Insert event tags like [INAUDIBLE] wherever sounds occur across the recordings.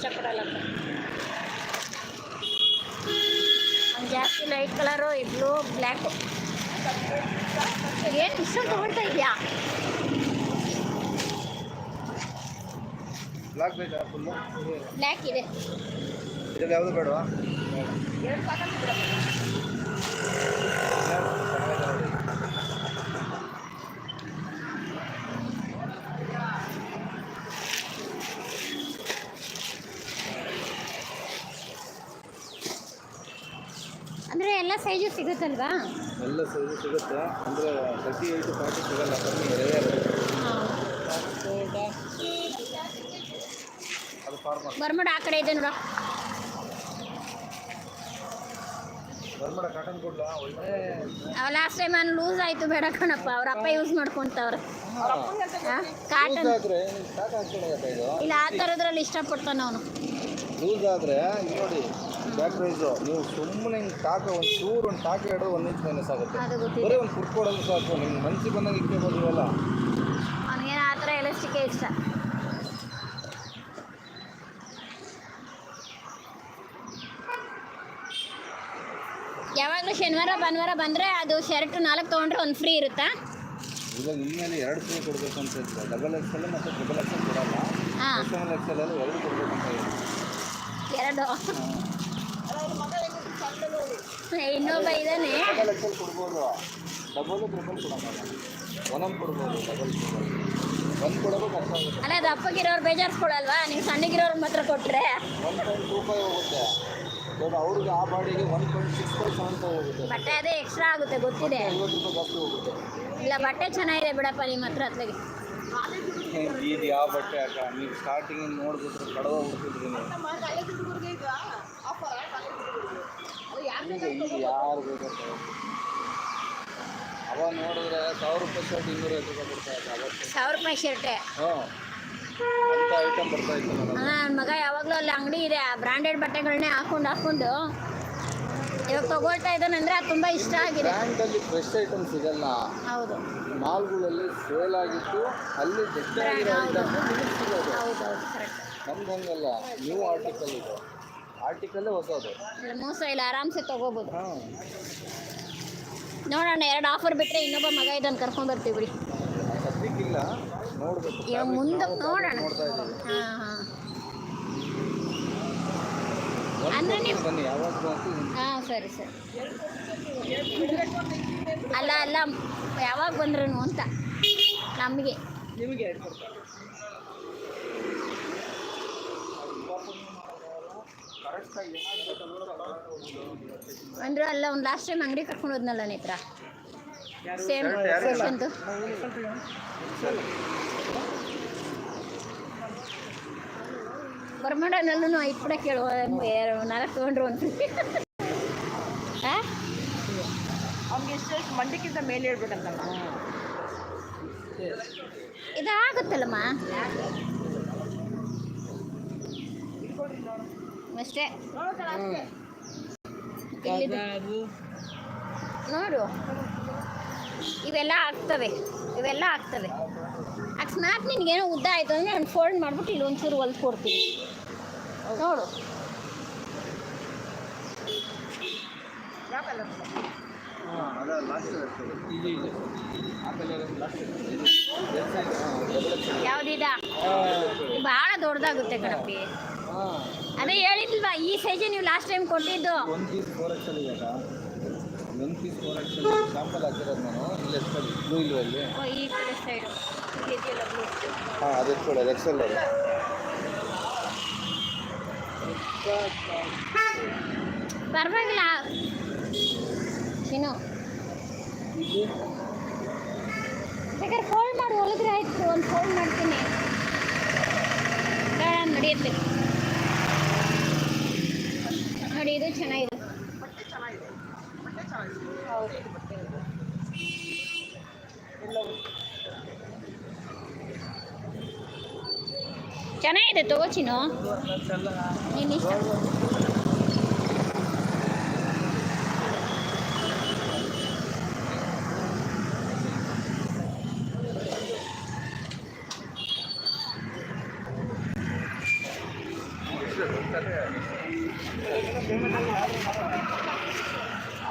ಇಷ್ಟಪಡಲ್ಲ. ಜಾಸ್ತಿ light colour blue black ಏನು ಇಷ್ಟ ತೊಗೊಳ್ತಾ ಇದೆಯಾ? ಬ್ಲ್ಯಾಕ್ ಇದೆ. ಯಾವುದು ಬೇಡವಾ ಅಂದರೆ ಎಲ್ಲ ಸೈಜು ಸಿಗುತ್ತಲ್ವಾ? ಎಲ್ಲ ಸೈಜು ಸಿಗುತ್ತೆ. ಅಂದರೆ ತರ್ಟಿ ಏಯ್ಟು ಫಾರ್ಟಿ ಸಿಗಲ್ಲ ಕಮ್ಮಿ ರೇರ್ ಅದು ಫಾರ್ಮರ್ ಬರ್ಮುಡ ಆ ಕಡೆ ಇದೆ ನೋಡ. ಬರ್ಮಡ ಕಾಟನ್ ಕೊಡ್ಲ ಒಳ್ಳೆ ಲಾಸ್ಟ್ ಟೈಮ್ ನಾನು ಲೂಸ್ ಆಯಿತು ಬೇಡ ಕಣಪ್ಪ. ಅವ್ರ ಅಪ್ಪ ಯೂಸ್ ಮಾಡ್ಕೊಂತವ್ರೆ. ಕಾಟನ್ ಇಲ್ಲ ಆ ಥರದ್ರಲ್ಲಿ ಇಷ್ಟಪಡ್ತಾನೆ ಅವನು. ಲೂಸ್ ಆದರೆ ನೋಡಿ ಬ್ಯಾಕ್ ಪ್ರೈಸು ನೀವು ಸುಮ್ಮನೆ ಹಿಂಗೆ ಟಾಕ ಒಂದು ಚೂರು ಒಂದು ಟಾಕ ಎರಡು ಒಂದು ಇಂಚ್ ಮೈನಸ್ ಆಗುತ್ತೆ. ಬರೀ ಒಂದು ಫುಡ್ ಕೊಡೋದು ಸಾಕು ನಿಮ್ಗೆ ಮನ್ಸಿಗೆ ಬಂದಾಗ ಇಟ್ಕೋಬೋದು ಇವೆಲ್ಲ ಅವನಿಗೇನು ಆ ಥರ ಎಲೆಸ್ಟಿಕೆ ಇಷ್ಟ? ಯಾವಾಗಲೂ ಶನಿವಾರ ಭಾನುವಾರ ಬಂದರೆ ಅದು ಶರ್ಟ್ ನಾಲ್ಕು ತೊಗೊಂಡ್ರೆ ಒಂದು ಫ್ರೀ ಇರುತ್ತಾ? ಇವಾಗ ನಿಮ್ಮಲ್ಲಿ ಎರಡು ಫ್ರೀ ಕೊಡಬೇಕು ಅಂತ ಇರ್ತದೆ ಡಬಲ್ ಎಕ್ಸೆಲ್ ಮತ್ತು ಟ್ರಿಬಲ್ ಎಕ್ಸೆಲ್ ಕೊಡಲ್ಲ. ಎಕ್ಸ್ ಎಲ್ ಎಕ್ಸೆಲ್ ಅಲ್ಲಿ ಎರಡು ಕೊಡಬೇಕು ಅಂತ ಇದೆ ಎರಡು. ಇನ್ನೊಬ್ಬ ಇದ್ದಾನೆ. ಎಕ್ಸೆಲ್ ಕೊಡ್ಬೋದು ಡಬಲ್ ಡಬಲ್ ಅಲ್ಲ ಬೇಜಾರಿಸ್ಕೊಳಲ್ವಾ? ನೀವು ಮಾತ್ರ ಕೊಟ್ಟರೆ ಅವ್ರಿಗೆ ಆ ಬಾಡಿಗೆ ಒನ್ ಪಾಯಿಂಟ್ ಸಿಕ್ಸ್ ಹೋಗುತ್ತೆ ಬಟ್ಟೆ ಅದೇ ಎಕ್ಸ್ಟ್ರಾ ಆಗುತ್ತೆ, ಗೊತ್ತಿದೆ. ಇಲ್ಲ, ಬಟ್ಟೆ ಚೆನ್ನಾಗಿದೆ ಬಿಡಪ್ಪ, ನಿಮ್ಮ ಹತ್ರ ಅತ್ಲಾಗೆ ಇದು ಯಾವ ಬಟ್ಟೆ ಅಕ್ಕ ನೀವು ಸ್ಟಾರ್ಟಿಂಗ್ ನೋಡ್ಬಿಟ್ರೆ ಕಡವ ಈಗ ಈಗ ಯಾರು ಬೇಕಂತ ಅವ ನೋಡಿದ್ರೆ ಸಾವಿರ ರೂಪಾಯಿ ಶರ್ಟ್ ಇನ್ನೂರ ಐವತ್ತು ರೂಪಾಯಿ ಇದ್ದ. ಅವತ್ತು ಸಾವಿರ ರೂಪಾಯಿ ಶರ್ಟ್ ಹ್ಞೂ. ಅಂತ ಐಟಮ್ ಬರ್ತಾ ಇತ್ತು ನನ್ನ ಮಗ ಯಾವಾಗಲೂ ಅಲ್ಲಿ ಅಂಗಡಿ ಇದೆ. ಆ ಬ್ರಾಂಡೆಡ್ ಬಟ್ಟೆಗಳನ್ನೇ ಹಾಕೊಂಡು ಹಾಕೊಂಡು ಇವಾಗ ತಗೊಳ್ತಾ ಇದ್ದಾನಂದ್ರೆ ಅದು ತುಂಬ ಇಷ್ಟ ಆಗಿದೆ. ಬ್ರ್ಯಾಂಡಲ್ಲಿ ಫ್ರೆಶ್ ಐಟಮ್ ಸಿಗಲ್ಲ. ಹೌದು. ಮಾಲ್ಗಳಲ್ಲಿ ಸೇಲ್ ಆಗಿತ್ತು. ಅಲ್ಲಿ ನಿಮಗೆ ಸಿಗೋದು. ನಮ್ದು ಹಂಗಲ್ಲ ನ್ಯೂ ಆರ್ಟಿಕಲ್ ಇದು. ಆರ್ಟಿಕಲ್ಲೇ ಹೊಸದು. ಮೋಸ ಇಲ್ಲ ಆರಾಮ್ಸೆ ತಗೋಬೋದು. ಹಾಂ. ನೋಡೋಣ ಎರಡು ಆಫರ್ ಬಿಟ್ಟರೆ ಇನ್ನೊಬ್ಬ ಮಗ ಇದನ್ನು ಕರ್ಕೊಂಡು ಬರ್ತೀವಿ ಬಿಡಿ. ಸದ್ಯಕ್ಕಿಲ್ಲ ನೋಡ್ಬೇಕು. ಇವಾಗ ಮುಂದೆ ನೋಡೋಣ. ನೋಡ್ತಾ ಇದ್ದೀವಿ. ಹಾಂ ಹಾಂ ಒಂದು ಅಂದ್ರೆ ನೀವು- ಹಾಂ ಸರಿ ಸರಿ. ಅಲ್ಲ ಅಲ್ಲ ಯಾವಾಗ ಬಂದ್ರೂ ಅಂತ ನಮಗೆ. ಅಂದ್ರೆ ಅಲ್ಲ ಒಂದು ಲಾಸ್ಟ್ ಟೈಮ್ ಅಂಗಡಿ ಕರ್ಕೊಂಡು ಹೋದ್ನಲ್ಲ ನೇತ್ರ? ಸೇಮ್ Shirt ಬರ್ಮಡನಲ್ಲೂ ಐದು ಕೂಡ ಕೇಳುವ ನಾಲ್ಕು ತೊಗೊಂಡ್ರು ಅಂತ. ಹಾಂ ಅವ್ನಿಗೆ ಎಷ್ಟು ಮಂಡಕ್ಕಿಂತ ಮೇಲೆ ಇದು ಇದಾಗುತ್ತಲ್ಲಮ್ಮ. ಅಷ್ಟೇ. ನೋಡು. ಇವೆಲ್ಲ ಆಗ್ತವೆ. ಇವೆಲ್ಲ ಆಗ್ತವೆ. ಅಕಸ್ಮಾತ್ ನಿನಗೇನೋ ಉದ್ದ ಆಯಿತು ಅಂದರೆ ನಾನು ಫೋಲ್ಡ್ ಮಾಡ್ಬಿಟ್ಟು ಇಲ್ಲಿ ಒಂಚೂರು ಹೊಲ್ದು ಕೊಡ್ತೀನಿ. ನೋಡು. ಯಾವ್ದಿದ ಭಾಳ ದೊಡ್ಡದಾಗುತ್ತೆ ಕಣಪ್ಪಿ. ಅದೇ ಹೇಳಿದ್ಲ್ವಾ ಈ ಸೈಜ್ ನೀವು ಲಾಸ್ಟ್ ಟೈಮ್ ಕೊಟ್ಟಿದ್ದು. ಶಾಂಪಲ್ ಹಾಕಿರೋದು ನಾನು ಇಲ್ಲಿ ಬ್ಲೂ ಇಲ್ವಲ್ಲಿ ಈ ಕಡೆ ಸೈಡು. ಹಾಂ ಅದು ಎತ್ಕೊಳ್ಳಿ ಅದು ಎಕ್ಸಲ್ ಅದು ಪರವಾಗಿಲ್ಲ. ಏನು. ಬೇಕಾದ್ರೆ ಫೋನ್ ಮಾಡಿ ಹೊಲಿದ್ರೆ ಆಯ್ತು. ಒಂದು ಫೋನ್ ಮಾಡ್ತೀನಿ. ನಡೆಯುತ್ತೆ ನೋಡಿ ಇದು ಚೆನ್ನಾಗಿದೆ ಬಟ್ಟೆ ಚೆನ್ನಾಗಿದೆ ಬಟ್ಟೆ ಚೆನ್ನಾಗಿದೆ ಹೌದು ಚೆನ್ನಾಗಿದೆ ತಗೋ ಚಿನ್ನು ನೀನು ಇಷ್ಟ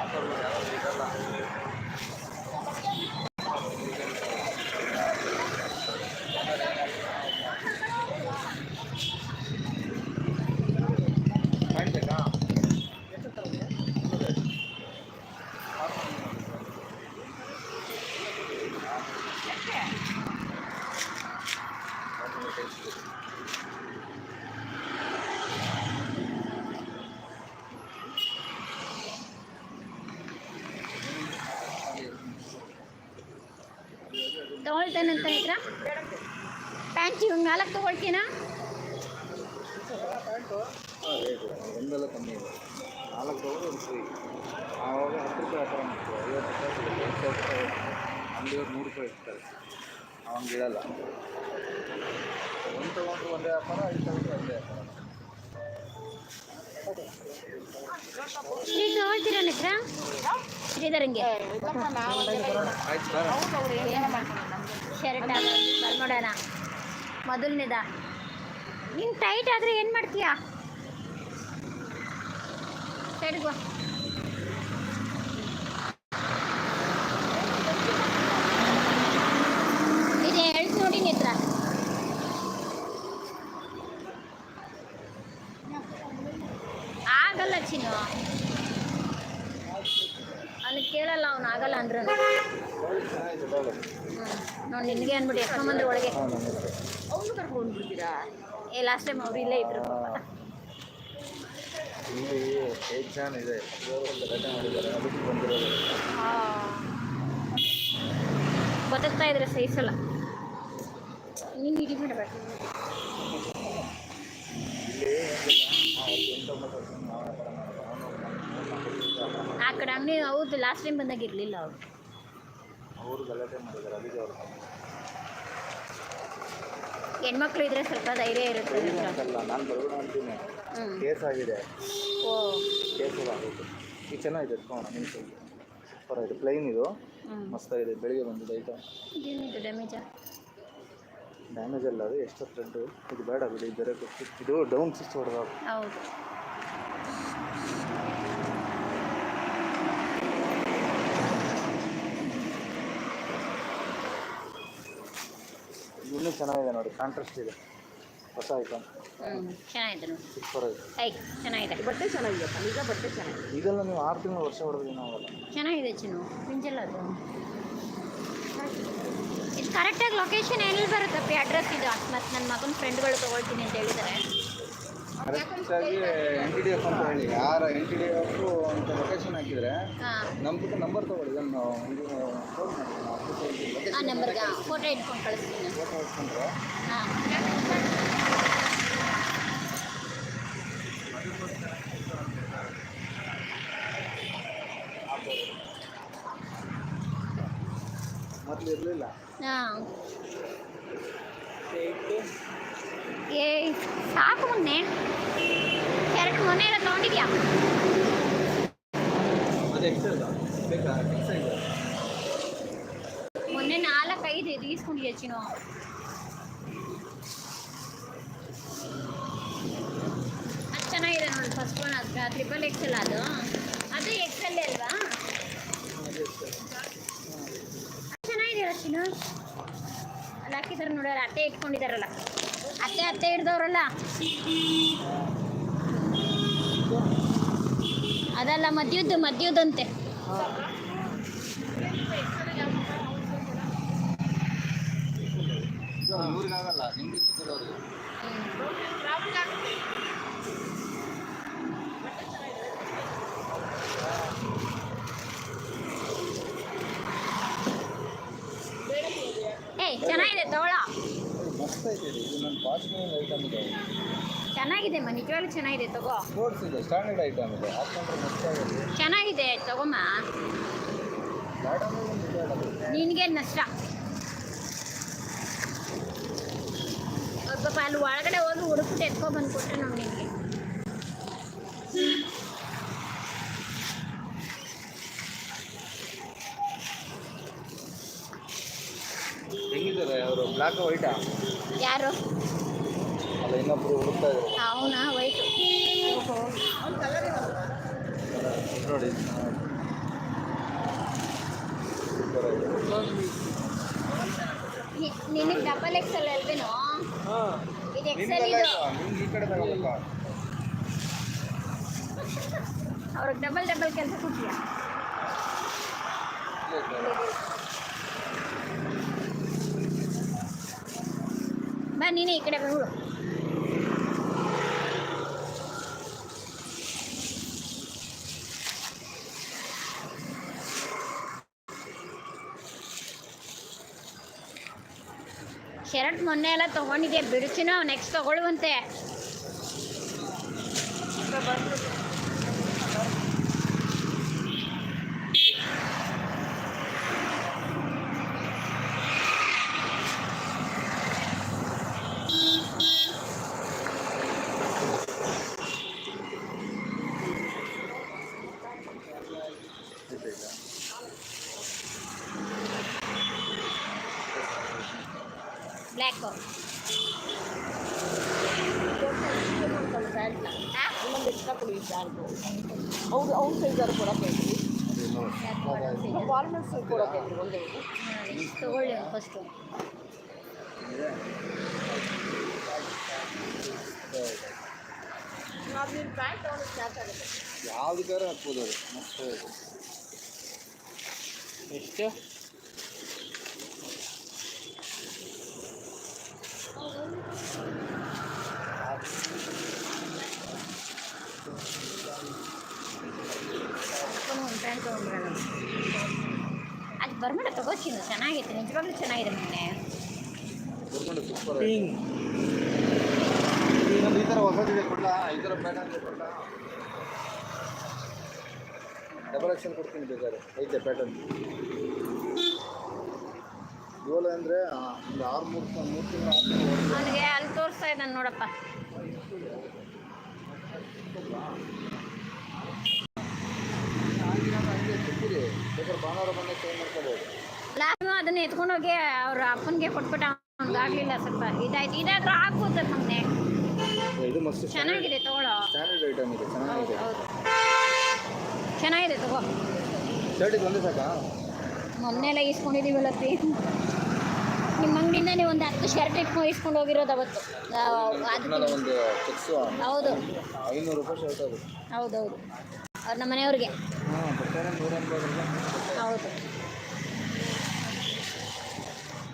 ಆಫರ್ ಯಾವುದು ಇದಲ್ಲ ಕಾಣ್ಬೇಕಾ ತಗೊಳ್ತೇನಂತ ಇದ್ರ ಪ್ಯಾಂಟ್ ಇವಾಗ ನಾಲ್ಕು ತಗೊಳ್ತೀನಾ ಹಾಂ ರೇಟು ಒಂದೆಲ್ಲ ಕಮ್ಮಿ ಇದೆ ನಾಲ್ಕು ತಗೊಂಡು ಒಂದು ಫ್ರೀ ಆವಾಗ ಹತ್ತು ರೂಪಾಯಿ ವ್ಯಾಪಾರ ಮಾಡ್ತೀವಿ ಐವತ್ತು ರೂಪಾಯಿ ಎಂಟು ರೂಪಾಯಿ ಅಂಗಡಿಯವ್ರು ನೂರು ರೂಪಾಯಿ ಇರ್ತಾರೆ ಅವಂಗೆ ಇಡಲ್ಲ ಒಂದು ತೊಗೊಂಡ್ರು ಒಂದೇ ವ್ಯಾಪಾರ ಐದು ತಗೊಂಡ್ರು ಒಂದೇ ವ್ಯಾಪಾರ ನೀವು ಶ್ರೀಧರಂಗೆ. ಶರ್ಟ್ ನೋಡೋಣ ಮೊದಲನೇದ. ನೀನು ಟೈಟ್ ಆದರೆ ಏನು ಮಾಡ್ತೀಯಾ? ಸೈಡ್ಗೆ ಬಾ ಇದು ಹೇಳ್ತು ನೋಡಿ ನಿತ್ರ ಆಗಲ್ಲ ಚಿನ್ನು ಅವನಿಗೆ ಕೇಳಲ್ಲ ಅವನು ಆಗಲ್ಲ ಅಂದ್ರೂ ಚೆನ್ನಾಗಿದೆ ಬಾಳು ನೋಡಿ ನಿನಗೆ ಅಂದ್ಬಿಟ್ಟು ಎತ್ಕೊಂಬಂದ್ರೆ ಒಳಗೆ. ಅವನು ಕರ್ಕೊಂಡು ಬಿಡ್ತೀರಾ ಏ ಲಾಸ್ಟ್ ಟೈಮ್ ಅವ್ರು ಇಲ್ಲೇ ಇದ್ರು. ಏಜ್ ಇದೆ. ಬದುಕ್ತಾ ಇದ್ರೆ ಸಹಿಸಲ್ಲ ನೀನು ಇಡಿ ಅವನು ಆ ಕಡೆ ಅಂಗಡಿ ಹೌದು ಲಾಸ್ಟ್ ಟೈಮ್ ಬಂದಾಗ ಇರಲಿಲ್ಲ ಅವರು. ಅವರು ಗಲಾಟೆ ಮಾಡಿದ್ದಾರೆ ಅಲ್ಲಿಗೆ ಅವರು ಹೆಣ್ಮಕ್ಳು ಇದ್ರೆ ಸ್ವಲ್ಪ ಧೈರ್ಯ ಇರುತ್ತೆ. ಅಂತಲ್ಲ ನಾನು ಬರೋಣ ಅಂತೀನಿ. ಹ್ಮ್. ಕೇಸ್ ಆಗಿದೆ. ಓ. ಕೇಸ್ ಎಲ್ಲ ಚೆನ್ನಾಗಿದೆ ಕೈಗೆ ಸೂಪರ್ ಆಗಿದೆ ಪ್ಲೈನ್ ಇದು. ಹ್ಞೂ ಮಸ್ತಾಗಿದೆ ಬೆಳಿಗ್ಗೆ ಬಂದಿದೆ ಐಟಮ್ ಇದೇನಿದು ಡ್ಯಾಮೇಜ ಡ್ಯಾಮೇಜ್ ಅಲ್ಲ ಅದು ಎಷ್ಟು ಥ್ರೆಡ್ಡು ಇದು ಬೇಡ ಬಿಡಿ ಬೇರೆ ಕೊಟ್ಟು ಇದು ಡೌನ್ ಸಿಕ್ಸ್ ಹೊಡೆದಾಗ ಹೌದು ಇನ್ನೂ ಚೆನ್ನಾಗಿದೆ ನೋಡಿ ಕಾಂಟ್ರಾಸ್ಟ್ ಇದೆ. ಹೊಸ ಐಟಮ್ ಹ್ಞೂ ಚೆನ್ನಾಗಿದೆ ನೋಡಿ. ಸೂಪರ್ ಆಗಿದೆ. ಐ ಚೆನ್ನಾಗಿದೆ. ಬಟ್ಟೆ ಚೆನ್ನಾಗಿದೆ ನಿಜ ಬಟ್ಟೆ ಚೆನ್ನಾಗಿದೆ. ಇದೆಲ್ಲ ನೀವು ಆರು ತಿಂಗಳು ವರ್ಷ ಹೊಡೆದ್ರಿ ನಾವು ಚೆನ್ನಾಗಿದೆ ಚಿನ್ನು ಪಿಂಜಲ್ಲ ಅದು. ಇದು ಕರೆಕ್ಟಾಗಿ ಲೊಕೇಶನ್ ಎಲ್ಲಿ ಬರುತ್ತಪ್ಪಿ ಅಡ್ರೆಸ್ ಇದು ಅಕಸ್ಮಾತ್ ನನ್ನ ಮಗನ ಫ್ರೆಂಡ್ಗಳು ತೊಗೊಳ್ತೀನಿ ಅಂತ ಹೇಳಿದ್ದಾರೆ ಕರೆಕ್ಟಾಗಿ ಎನ್ ಟಿ ಡಿ ಎಫ್ ಅಂತ ಹೇಳಿ ಯಾರ ಎನ್ ಟಿ ಡಿ ಎಫ್ ಅಂತ ಲೊಕೇಶನ್ ಹಾಕಿದರೆ ಹಾಂ. ನಮ್ದು ನಂಬರ್ ತೊಗೊಳ್ಳಿ. ಇದನ್ನು ಇದು ಫೋನ್ ಮಾಡಿ ಆ ನಂಬರ್ಗೆ ಫೋಟೋ ಇಟ್ಕೊಂಡು ಕಳಿಸ್ತೀನಿ. ನಾನು. ಫೋಟೋ ಹೊಡ್ಕೊಂಡ್ರೆ ಹಾಂ. ಮೊದಲು ಇರಲಿಲ್ಲ. ಹಾಂ. ಏ ಸಾಕು ಮೊನ್ನೆ. ಮೊನ್ನೆ ಎಲ್ಲ ತೊಗೊಂಡಿದ್ಯಾ ಮೊನ್ನೆ ನಾಲ್ಕೈದು ಇದು ಈಸ್ಕೊಂಡಿದ್ಯಾ ಚಿನ್ನು? ಅದು ಚೆನ್ನಾಗಿದೆ ನೋಡಿ ಫಸ್ಟ್ ಒನ್ ಅದು ಟ್ರಿಪಲ್ ಎಕ್ಸೆಲ್ ಅದು. ಅದು ಎಕ್ಸೆಲ್ ಅಲ್ವಾ? ಚೆನ್ನಾಗಿದೆ ಚಿನ್ನು. ಅಲ್ಲಿ ಹಾಕಿದ್ದಾರೆ ನೋಡೋರು ಅತ್ತೆ ಇಟ್ಕೊಂಡಿದಾರಲ್ಲ. ಅತ್ತೆ ಅತ್ತೆ ಹಿಡ್ದವ್ರಲ್ಲ. ಅದಲ್ಲ ಮದ್ಯದ್ದು ಮದ್ಯದಂತೆ ನಿಮ್ಗೆ ಇಟ್ಟಿರೋರಿಗೆ ಏಯ್ ಚೆನ್ನಾಗಿದೆ ತಗೊಳ ಮಸ್ತ್ ಐತೆ ಇದು ಇದು ನನ್ನ ಪಾಸಿಟಿವ್ ಐಟಮ್ ಇದೆ ಚೆನ್ನಾಗಿದೆ ಮ ನಿಜವಾಗ್ಲೂ ಚೆನ್ನಾಗಿದೆ ತಗೋ. ಸ್ಪೋರ್ಟ್ಸ್ ಇದೆ ಸ್ಟ್ಯಾಂಡರ್ಡ್ ಐಟಮ್ ಇದೆ. ಹಾಕೊಂಡ್ರೆ ಮಸ್ತ್ ಆಗುತ್ತೆ. ಚೆನ್ನಾಗಿದೆ ತಗೊಮ್ಮ. ನಿನಗೆ ನಷ್ಟ. ಪಾಪ ಅಲ್ಲಿ ಒಳಗಡೆ ಹೋಗಿ ಹುಡುಕ್ಬಿಟ್ಟು ಎತ್ಕೊ ಬಂದು ಕೊಟ್ಟರೆ ನಾವು ನಿನಗೆ. ಹೆಂಗಿದ್ದಾರೆ ಅವರು? ಬ್ಲ್ಯಾಕ್ ವೈಟಾ ಯಾರು? ಇನ್ನೊಬ್ರು ಹುಡುಕ್ತಾ ಇದ್ದಾರೆ. ಅವನಾ? ವೈಟು ಅವ್ನ ಕಲರ್ ನೋಡಿ ನಿನಗೆ ಡಬಲ್ ಎಕ್ಸೆಲ್ ಅಲ್ವೇನೋ ಇದು ಎಕ್ಸೆಲ್ ಇದು ನಿಮ್ಗೆ ಈ ಕಡೆ ತಗೋಬೇಕಾ? ಅವ್ರಿಗೆ ಡಬಲ್ ಡಬಲ್ ಕೆಲಸ ಕೊಟ್ಟಿಯಾ ಬಾ ನೀನೇ ಈ ಕಡೆ ಬಂದ್ಬಿಡು ಶರ್ಟ್ ಮೊನ್ನೆ ಎಲ್ಲ ತಗೊಂಡಿದ್ದೆ. ಬಿಡುಚಿನ ನೆಕ್ಸ್ಟ್ ತಗೊಳ್ಳುವಂತೆ. ಬ್ಲ್ಯಾಕು ಅವ್ರು ಅವ್ರ ಸೈಜಾರು ಕೊಡಕ್ಕೆ ಹೇಳ್ರಿ ಫಾರ್ಮಲ್ ಸೈಜ್ ಕೊಡೋಕೆ ಹೇಳ್ರಿ ಒಂದೇ ತಗೊಳ್ಳಿ ಫಸ್ಟು ಯಾವ್ದಕ್ಕಾದ್ರೆ ಹಾಕ್ಬೋದು ಅದು. ಎಷ್ಟು ಒಂದು ಪ್ಯಾಂಟ್ ತೊಗೊಂಡ್ಬಿಡೋಣ ಅದು ಬರ್ಬೇಡ ತಗೋತೀನಿ ಚೆನ್ನಾಗೈತೆ ನಿಜವಾಗ್ಲೂ ಚೆನ್ನಾಗಿದೆ ಮೊನ್ನೆ ಬರ್ಕೊಂಡು ಸೂಪರ್ ಈಗ ಈ ಥರ ಹೊಸದಿದೆ ಕೊಡ್ಲಾ? ಈ ಥರ ಪ್ಯಾಟರ್ನ್ ಇದೆ ಕೊಡ್ಲಾ? ಡಬಲ್ ಎಕ್ಸೆಲ್ ಕೊಡ್ತೀನಿ ಬೇಕಾದ್ರೆ. ಐತೆ ಪ್ಯಾಟರ್ನ್ ಏಳು ಅಂದರೆ ಒಂದು ಆರು ಮೂರು ಮೂರು ತಿಂಗಳು ಅವನಿಗೆ ಅಲ್ಲಿ ತೋರಿಸ್ತಾ ಇದ್ದಾನೆ ನೋಡಪ್ಪ. ಭಾನುವಾರ ಚೇಂಜ್ ಮಾಡ್ಕೋಬೋದು ಅದನ್ನ ಎತ್ಕೊಂಡೋಗಿ ಅವ್ರ ಅಪ್ಪನಿಗೆ ಕೊಟ್ಬಿಟ್ಟ ಸ್ವಲ್ಪ. ಇದಾಯ್ತು. ಇದಾದ್ರೂ ಇದು ಮಸ್ತ್ ಚೆನ್ನಾಗಿದೆ ತಗೊಳ್ಳೋ. ಸ್ಟ್ಯಾಂಡರ್ಡ್ ಐಟಮ್ ಇದೆ. ಚೆನ್ನಾಗಿದೆ. ಚೆನ್ನಾಗಿದೆ ತಗೋ. ಒಂದೇ ಸಾಕಾ? ಮೊನ್ನೆ ಎಲ್ಲ ಇಸ್ಕೊಂಡಿದ್ದೀವಲ್ಲ ಪಿ ನಿಮ್ಮ ಅಂಗಡಿಯಿಂದನೇ ಒಂದು ಹತ್ತು ಶರ್ಟ್ ಇಟ್ಕೊಂಡು ಇಸ್ಕೊಂಡು ಹೋಗಿರೋದು ಅವತ್ತು. ಅದಕ್ಕೆ ಒಂದು ಚೆಕ್ಸು ಹೌದು. ಐನೂರು ರೂಪಾಯಿ ಶರ್ಟ್ ಅದು. ಹೌದೌದು. ಅವ್ರು ನಮ್ಮ ಮನೆಯವ್ರಿಗೆ. ಹೌದು.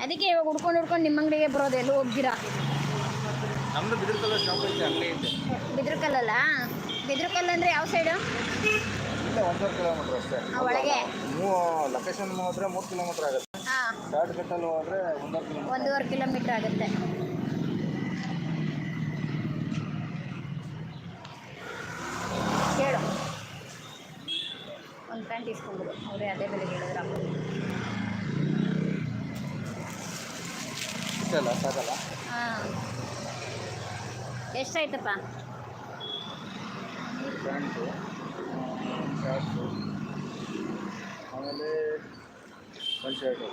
ಅದಕ್ಕೆ ಇವಾಗ ಹುಡ್ಕೊಂಡು ಹುಡ್ಕೊಂಡು ನಿಮ್ಮ ಅಂಗಡಿಗೆ ಬರೋದು ಎಲ್ಲೂ ಹೋಗ್ದಿರಾ ನಮ್ಮದು ಬಿದಿರು ಅಂದ್ರೆ ಶಾಪ್ ಐತೆ ಅಂಗಡಿ ಐತೆ. ಬಿದ್ರಕಲ್ಲಲ್ಲ? ಬಿದ್ರಕಲ್ಲು ಅಂದರೆ ಯಾವ ಸೈಡು ಇಲ್ಲ ಒಂದೂವರೆ ಕಿಲೋಮೀಟ್ರ್ ಅಷ್ಟೇ. ಒಳಗೆ. ಮೂ ಲೊಕೇಶನ್ ಹೋದ್ರೆ ಮೂರು ಕಿಲೋಮೀಟ್ರ್ ಆಗುತ್ತೆ. ಹೋದ್ರೆ ಒಂದೂವರೆ ಕಿಲೋಮೀಟ್ರ್. ಒಂದೂವರೆ ಕಿಲೋಮೀಟ್ರ್ ಆಗುತ್ತೆ. ಕೇಳು. ಒಂದು ಪ್ಯಾಂಟ್ ಇಸ್ಕೊಂಡ್ಬಿಡು. ಅವರೇ ಅದೇ ಬೆಲೆ ಹೇಳಿದ್ರೆ ಹಾಕೋದು ಇಷ್ಟಲ್ಲ ಸಾಕಲ್ಲ? ಹಾಂ. ಎಷ್ಟಾಯ್ತಪ್ಪ? ಮೂರು ಪ್ಯಾಂಟು ಶಾರ್ಟ್ಸು ಆಮೇಲೆ ಒಂದು ಶರ್ಟು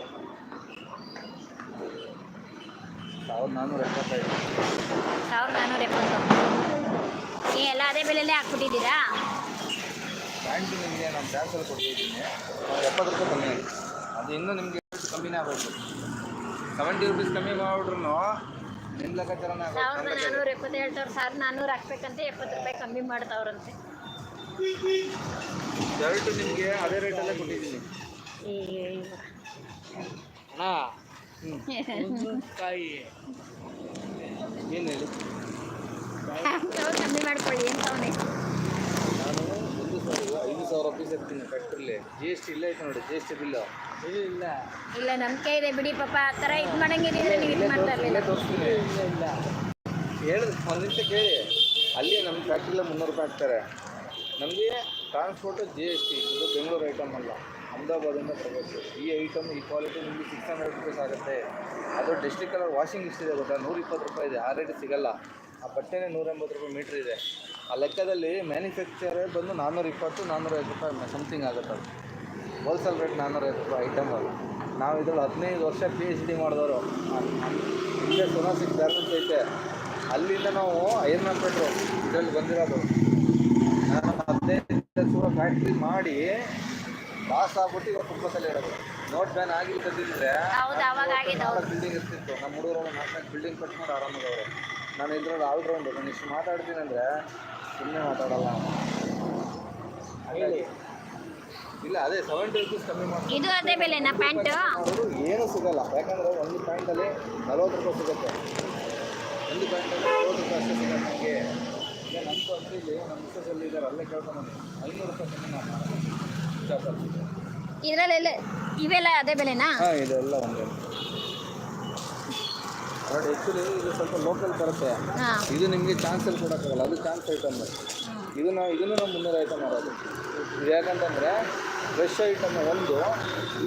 ಸಾವಿರದ ನಾನ್ನೂರ ಎಪ್ಪತ್ತೈದು. ಸಾವಿರದ ನಾನ್ನೂರ ಎಪ್ಪತ್ತು ನೀ ಎಲ್ಲ ಅದೇ ಬೆಲೆಯಲ್ಲೇ ಹಾಕ್ಬಿಟ್ಟಿದ್ದೀರಾ? ಪ್ಯಾಂಟು ನಿಮಗೆ ನಾನು ಬ್ಯಾಸಲ್ಲಿ ಕೊಡ್ತಿದ್ದೀನಿ ಒಂದು ಎಪ್ಪತ್ತು ರೂಪಾಯಿ ಕಮ್ಮಿ ಆಗಿದೆ ಅದು ಇನ್ನೂ ನಿಮಗೆ ಕಮ್ಮಿನೇ ಆಗಬೇಕು ಸೆವೆಂಟಿ ರುಪೀಸ್ ಕಮ್ಮಿ ಮಾಡಿಬಿಟ್ರು ನಿಮ್ಮ ಲೆಕ್ಕಾಚಾರನೇ ಸಾವಿರದ ನಾನ್ನೂರ ಎಪ್ಪತ್ತೇಳು ಸಾವಿರ ಸಾವಿರದ ನಾನ್ನೂರು ಹಾಕ್ಬೇಕಂತ ಎಪ್ಪತ್ತು ರೂಪಾಯಿ ಕಮ್ಮಿ ಮಾಡ್ತಾವ್ರಂತೆ. ಶರ್ಟ್ ನಿಮಗೆ ಅದೇ ರೇಟಲ್ಲೇ ಕೊಟ್ಟಿದ್ದೀನಿ. ಹ್ಞೂ ಕಾಯಿ ಏನು ಹೇಳಿ? ಕಮ್ಮಿ ಮಾಡ್ಕೊಳ್ಳಿ ಅಂತ ನಾನು ಒಂದು ಸಾವಿರ ಐದು ಸಾವಿರ ರುಪೀಸ್ ಹಾಕ್ತೀನಿ ಫ್ಯಾಕ್ಟ್ರಿಲಿ ಜಿ ಎಸ್ ಟಿ ಇಲ್ಲೇ ಐತೆ ನೋಡಿ ಜಿ ಎಸ್ ಟಿ ಬಿಲ್ಲು. ಇಲ್ಲ ಇಲ್ಲ. ನಂಬಿಕೆ ಇದೆ ಬಿಡಿ ಪಾಪ ಆ ಥರ ಇದು ಮಾಡಂಗಿಲ್ಲ ನೀವು ಇದು ಮಾಡ್ತಾ ಇರಲಿಲ್ಲ. ಇಲ್ಲೇ ಇಲ್ಲ ಹೇಳಿದ್ ಒಂದು ನಿಮಿಷ ಕೇಳಿ. ಅಲ್ಲಿ ನಮ್ಮ ಫ್ಯಾಕ್ಟ್ರಿಲೇ ಮುನ್ನೂರು ರೂಪಾಯಿ ಹಾಕ್ತಾರೆ. ನಮಗೆ ಟ್ರಾನ್ಸ್ಪೋರ್ಟು ಜಿ ಎಸ್ ಟಿ ಇದು ಬೆಂಗಳೂರು ಐಟಮ್ ಅಲ್ಲ. ಅಹಮದಾಬಾದಿಂದ ತರಬೇಕು ಈ ಐಟಮ್, ಈ ಕ್ವಾಲಿಟಿ ನಿಮಗೆ ಸಿಕ್ಸ್ ಹಂಡ್ರೆಡ್ ರುಪೀಸ್ ಆಗುತ್ತೆ. ಅದು ಡಿಸ್ಟ್ರಿಕ್ ಕಲರ್ ವಾಷಿಂಗ್ ಇದೆ ಗೊತ್ತಾ? ನೂರ ಇಪ್ಪತ್ತು ರೂಪಾಯಿ ಇದೆ. ಆ ರೇಟ್ ಸಿಗಲ್ಲ. ಆ ಬಟ್ಟೆನೇ ನೂರ ಎಂಬತ್ತು ರೂಪಾಯಿ ಮೀಟ್ರ್ ಇದೆ. ಆ ಲೆಕ್ಕದಲ್ಲಿ ಮ್ಯಾನುಫ್ಯಾಕ್ಚರೇ ಬಂದು ನಾನ್ನೂರ ಇಪ್ಪತ್ತು ನಾನ್ನೂರೈವತ್ತು ರೂಪಾಯಿ ಸಮಥಿಂಗ್ ಆಗುತ್ತೆ ಅದು. ಹೋಲ್ಸೇಲ್ ರೇಟ್ ನಾನ್ನೂರೈವತ್ತು ರೂಪಾಯಿ ಐಟಮ್ ಅದು. ನಾವು ಇದ್ರಲ್ಲಿ ಹದಿನೈದು ವರ್ಷ ಪಿ ಎಚ್ ಡಿ ಮಾಡಿದವರು. ಇಲ್ಲೇ ಸೊನಾಸಿಕ್ ಬ್ಯಾಲೆನ್ಸ್ ಐತೆ. ಅಲ್ಲಿಂದ ನಾವು ಐರನ್ ಪೆಟ್ರೋಲ್ ಇದರಲ್ಲಿ ಬಂದಿರೋದು. ನಾನು ಹದಿನೈದು ಫ್ಯಾಕ್ಟ್ರಿ ಮಾಡಿ ಲಾಸ್ ಆಗ್ಬಿಟ್ಟು ಇವಾಗ ಕುಟುಂಬದಲ್ಲಿ ಇರೋದು ನೋಟ್ ಬ್ಯಾನ್ ಆಗಿ ಹೌದು, ಅವಾಗ ಹೌದು. ಬಿಲ್ಡಿಂಗ್ ಇರ್ತಿತ್ತು. ನಮ್ಮ ಹುಡುಗರು ನಾಲ್ಕು ಬಿಲ್ಡಿಂಗ್ ಕಟ್ಕೊಂಡು ಆರಾಮಾಗವ್ರೆ ನಾನು ಇದ್ರಲ್ಲಿ ಆಲ್ರೌಂಡ್ ನಾನು ಇಷ್ಟು ಮಾತಾಡ್ತೀನಿ ಅಂದರೆ ಸುಮ್ಮನೆ ಮಾತಾಡಲ್ಲ. ಇಲ್ಲ ಅದೇ ಸೆವೆಂಟಿ ರುಪೀಸ್ ಕಮ್ಮಿ ಮಾಡಿ ಇದು ಅದೇ ಬೆಲೆನಾ ಪ್ಯಾಂಟ್? ಏನು ಏನೂ ಸಿಗಲ್ಲ. ಯಾಕಂದ್ರೆ ಒಂದು ಪ್ಯಾಂಟಲ್ಲಿ ನಲವತ್ತು ರೂಪಾಯಿ ಸಿಗುತ್ತೆ. ಒಂದು ಪ್ಯಾಂಟಲ್ಲಿ ನಲವತ್ತು ರೂಪಾಯಿ ಅಷ್ಟೇ ಸಿಗುತ್ತೆ ನಮಗೆ. ಈಗ ನಮ್ಮ ಇಲ್ಲಿ ನಮ್ಮ ಮಿಸ್ಸಲ್ಲಿ ಇದ್ದಾರೆ ಅಲ್ಲೇ ಕೇಳ್ಕೊಂಡು ಐನೂರು ರೂಪಾಯಿ ಕಮ್ಮಿ ನಾನು ಶಾಪಲ್ಲಿ ಇದರಲ್ಲೆಲ್ಲ ಇವೆಲ್ಲ ಅದೇ ಬೆಲೆನಾ? ಹಾಂ ಇದೆಲ್ಲ ಒಂದೇ. ಬಟ್ ಆ್ಯಕ್ಚುಲಿ ಇದು ಸ್ವಲ್ಪ ಲೋಕಲ್ ಬರುತ್ತೆ. ಹಾಂ. ಇದು ನಿಮಗೆ ಚಾನ್ಸಲ್ಲಿ ಕೊಡೋಕ್ಕಾಗಲ್ಲ ಅದು ಚಾನ್ಸ್ ಐಟಮ್ ಇದನ್ನ ಇದನ್ನು ನಾವು ಮುನ್ನೂರು ಐಟಮ್ ಮಾಡೋದು. ಇದು ಯಾಕಂತಂದರೆ ಫ್ರೆಶ್ ಐಟಮ್ ಒಂದು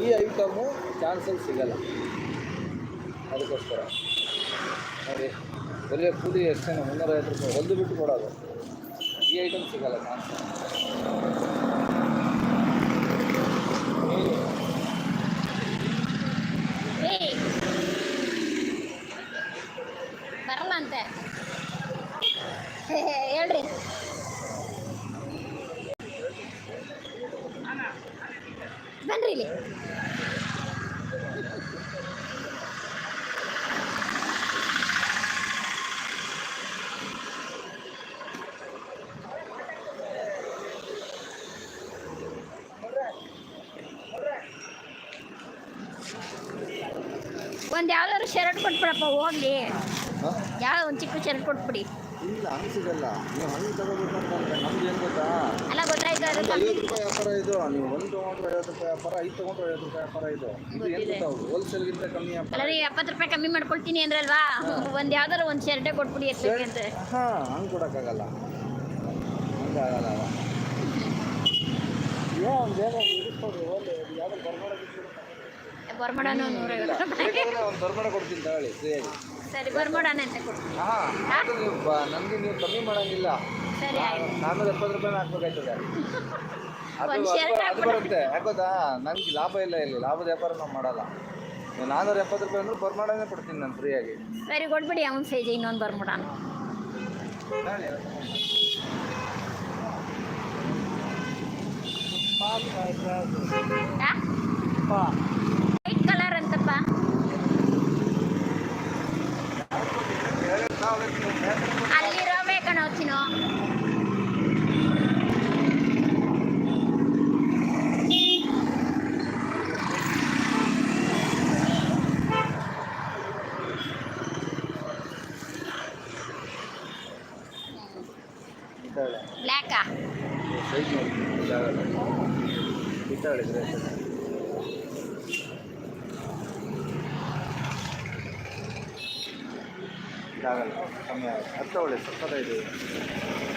ಈ ಐಟಮು ಚಾನ್ಸಲ್ಲಿ ಸಿಗಲ್ಲ. ಅದಕ್ಕೋಸ್ಕರ. ನೋಡಿ ಒಳ್ಳೆ ಕೂಲಿ ಮುನ್ನೂರ ಮುನ್ನೂರೈವತ್ತು ರೂಪಾಯಿ. ಹೊಲ್ದು ಬಿಟ್ಟು ಕೊಡೋದು. ಈ ಐಟಮ್ ಸಿಗಲ್ಲ ಚಾನ್ಸ್ ಏಯ್ ಬರಲ್ಲ ಅಂತೆ ಹೇ, ಹೇ, ಹೇಳ್ರಿ ಬನ್ರಿ ಇಲ್ಲಿ ಒಂದು ಯಾವ್ದಾದ್ರು ಶರ್ಟ್ ಕೊಟ್ಬಿಡಪ್ಪ ಹೋಗ್ಲಿ. ಹಾಂ ಯಾವ ಒಂದು ಚಿಕ್ಕ ಶರ್ಟ್ ಕೊಟ್ಬಿಡಿ. ಇಲ್ಲ ಹಂಗೆ ಸಿಗಲ್ಲ ನೀವು ಹಂಗೆ ತಗೋಬೇಕಂತಂದ್ರೆ ನಮ್ದು ಏನು ಗೊತ್ತಾ? ಅಲ್ಲ ಗೊತ್ತಾಯ್ತು ಅದು ಐವತ್ತು ರೂಪಾಯಿ ವ್ಯಾಪಾರ ಇದು. ನೀವು ಒಂದು ತೊಗೊಂಡ್ರೆ ಐವತ್ತು ರೂಪಾಯಿ ವ್ಯಾಪಾರ ಐದು ತೊಗೊಂಡ್ರೆ ಐವತ್ತು ರೂಪಾಯಿ ವ್ಯಾಪಾರ ಇದು. ಇದು ಏನು ಗೊತ್ತಿದೆ. ಗೊತ್ತಾ ಹೋಲ್ಸೇಲ್ಗಿಂತ ಕಮ್ಮಿ ವ್ಯಾಪಾರ. ಅಲ್ಲ ರೀ ಎಪ್ಪತ್ತು ರೂಪಾಯಿ ಕಮ್ಮಿ ಮಾಡ್ಕೊಳ್ತೀನಿ ಅಂದ್ರಲ್ವಾ? ಒಂದು ಯಾವ್ದಾರ ಒಂದು ಶರ್ಟೇ ಕೊಟ್ಬಿಡಿ ಹಾಂ ಹಂಗೆ ಕೊಡೋಕ್ಕಾಗಲ್ಲ. ಹಂಗೆ ಆಗಲ್ಲ ಅವ ಏನು ಬರ್ಮಡನು ನೂರೈವತ್ತು ರೂಪಾಯಿ. ಒಂದು ಬರ್ಮಾಡ ಕೊಡ್ತೀನಿ ತಗೊಳ್ಳಿ ಫ್ರೀಯಾಗಿ ಸರಿ ಬರ್ಮಡನ ಅಂತ ಕೊಡ್ತೀನಿ. ಹಾಂ ಅದು ನೀವು ಬ ನನಗೆ ನೀವು ಕಮ್ಮಿ ಮಾಡೋಂಗಿಲ್ಲ. ಸರಿ ಆಯ್ತು. ನಾನ್ನೂರ ಎಪ್ಪತ್ತು ರೂಪಾಯಿ ಹಾಕ್ಬೇಕಾಯ್ತದೆ [LAUGHS] ಒಂದ್ shirt ಅದು ಹಾಕ್ಬಿಡು. ಬರುತ್ತೆ. ಯಾಕೋದಾ? ನನಗೆ ಲಾಭ ಇಲ್ಲ ಇಲ್ಲಿ. ಲಾಭದ ವ್ಯಾಪಾರ ನಾವು ಮಾಡಲ್ಲ. ನೀವು ನಾನ್ನೂರ ಎಪ್ಪತ್ತು ರೂಪಾಯಿ ಅಂದ್ರೆ ಬರ್ಮಾಡನೇ ಕೊಡ್ತೀನಿ ನಾನು ಫ್ರೀಯಾಗಿ. ಸರಿ ಕೊಟ್ಬಿಡಿ ಅವ್ನ ಸೈಜ್ ಇನ್ನೊಂದು ಬರ್ಮಡನ. ವೈಟ್ ಬೇಕಣ ಚಿನ್ನು ಬ್ಲ್ಯಾಕಾ ಸೈಜ್ ನೋಡಿ ಇದಾಗಲ್ಲ ಕಮ್ಮಿ ಆಗುತ್ತೆ. ಹತ್ತು ಒಳ್ಳೆ ಸಕ್ಕತ್ತಾಗಿದೆ ಇಲ್ಲ